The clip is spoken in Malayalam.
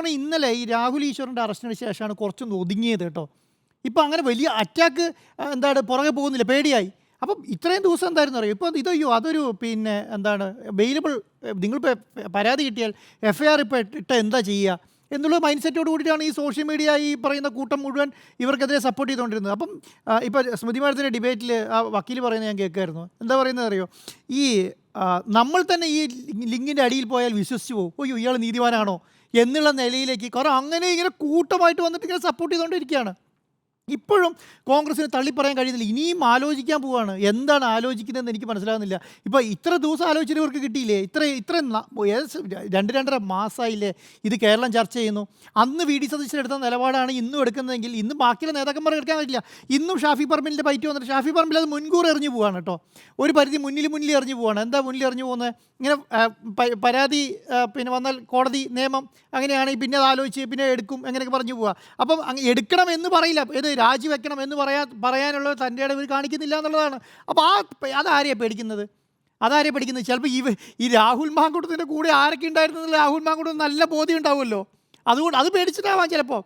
പറഞ്ഞാൽ ഇന്നലെ ഈ രാഹുൽ ഈശ്വറിന്റെ അറസ്റ്റിന് ശേഷമാണ് കുറച്ചൊന്ന് ഒതുങ്ങിയത് കേട്ടോ. ഇപ്പോൾ അങ്ങനെ വലിയ അറ്റാക്ക് എന്താണ് പുറകെ പോകുന്നില്ല പേടിയായി. അപ്പം ഇത്രയും ദിവസം എന്തായിരുന്നു അറിയോ? ഇപ്പോൾ ഇതയ്യോ അതൊരു പിന്നെ എന്താണ് വെയിലബിൾ നിങ്ങളിപ്പോൾ പരാതി കിട്ടിയാൽ എഫ് ഐ ആർ ഇപ്പോൾ ഇട്ട് എന്താ ചെയ്യുക എന്നുള്ള മൈൻഡ് സെറ്റോട് കൂടിയിട്ടാണ് ഈ സോഷ്യൽ മീഡിയ ഈ പറയുന്ന കൂട്ടം മുഴുവൻ ഇവർക്കെതിരെ സപ്പോർട്ട് ചെയ്തുകൊണ്ടിരുന്നത് അപ്പം ഇപ്പോൾ സ്മൃതി മാഡത്തിന്റെ ഡിബേറ്റിൽ ആ വക്കീൽ പറയുന്നത് ഞാൻ കേൾക്കുമായിരുന്നു എന്താ പറയുന്നത് അറിയോ? ഈ നമ്മൾ തന്നെ ഈ ലിങ്കിന്റെ അടിയിൽ പോയാൽ വിശ്വസിച്ച് പോകും. അയ്യോ ഇയാൾ നീതിമാനാണോ? എന്നുള്ള നിലയിലേക്ക്. കാരണം അങ്ങനെ ഇങ്ങനെ കൂട്ടമായിട്ട് വന്നിട്ട് ഇങ്ങനെ സപ്പോർട്ട് ചെയ്തുകൊണ്ടിരിക്കുകയാണ്. ഇപ്പോഴും കോൺഗ്രസിന് തള്ളിപ്പറയാൻ കഴിയുന്നില്ല. ഇനിയും ആലോചിക്കാൻ പോവാണ്. എന്താണ് ആലോചിക്കുന്നതെന്ന് എനിക്ക് മനസ്സിലാകുന്നില്ല ഇപ്പോൾ ഇത്ര ദിവസം ആലോചിച്ചിട്ട് ഇവർക്ക് കിട്ടിയില്ലേ? ഇത്ര ഇത്ര രണ്ട് രണ്ടര മാസമായില്ലേ ഇത് കേരളം ചർച്ച ചെയ്യുന്നു. അന്ന് വി ഡി സതീശൻ എടുത്ത നിലപാടാണ് ഇന്നും എടുക്കുന്നതെങ്കിൽ ഇന്ന് ബാക്കിയുള്ള നേതാക്കന്മാർ എടുക്കാൻ പറ്റില്ല. ഇന്നും ഷാഫി പറമ്പിലിന്റെ പൈറ്റ് വന്നിട്ട് ഷാഫി പറമ്പിൽ അത് മുൻകൂർ എറിഞ്ഞു പോവാണ് കേട്ടോ. ഒരു പരിധി മുന്നിൽ മുന്നിൽ എറിഞ്ഞു പോവാണ്. എന്താ മുന്നിൽ എറിഞ്ഞു പോകുന്നത് ഇങ്ങനെ പരാതി പിന്നെ വന്നാൽ കോടതി നിയമം അങ്ങനെയാണെങ്കിൽ പിന്നെ അത് ആലോചിച്ച് പിന്നെ എടുക്കും അങ്ങനെയൊക്കെ പറഞ്ഞു പോവുക അപ്പം എടുക്കണം എന്ന് പറയില്ല. ഏത് രാജിവെക്കണം എന്ന് പറയാൻ പറയാനുള്ള തന്റെ ഇടവിൽ കാണിക്കുന്നില്ല എന്നുള്ളതാണ്. അപ്പോൾ ആ അതാരെയാണ് പേടിക്കുന്നത്? അതാരെയാണ് പേടിക്കുന്നത്? ചിലപ്പോൾ ഈ ഈ രാഹുൽ മാങ്കുട്ടത്തിന്റെ കൂടെ ആരൊക്കെ ഉണ്ടായിരുന്നു രാഹുൽ മാങ്കുട്ടം നല്ല ബോധ്യം ഉണ്ടാവുമല്ലോ. അതുകൊണ്ട് അത് പേടിച്ചിട്ടാവാം ചിലപ്പോൾ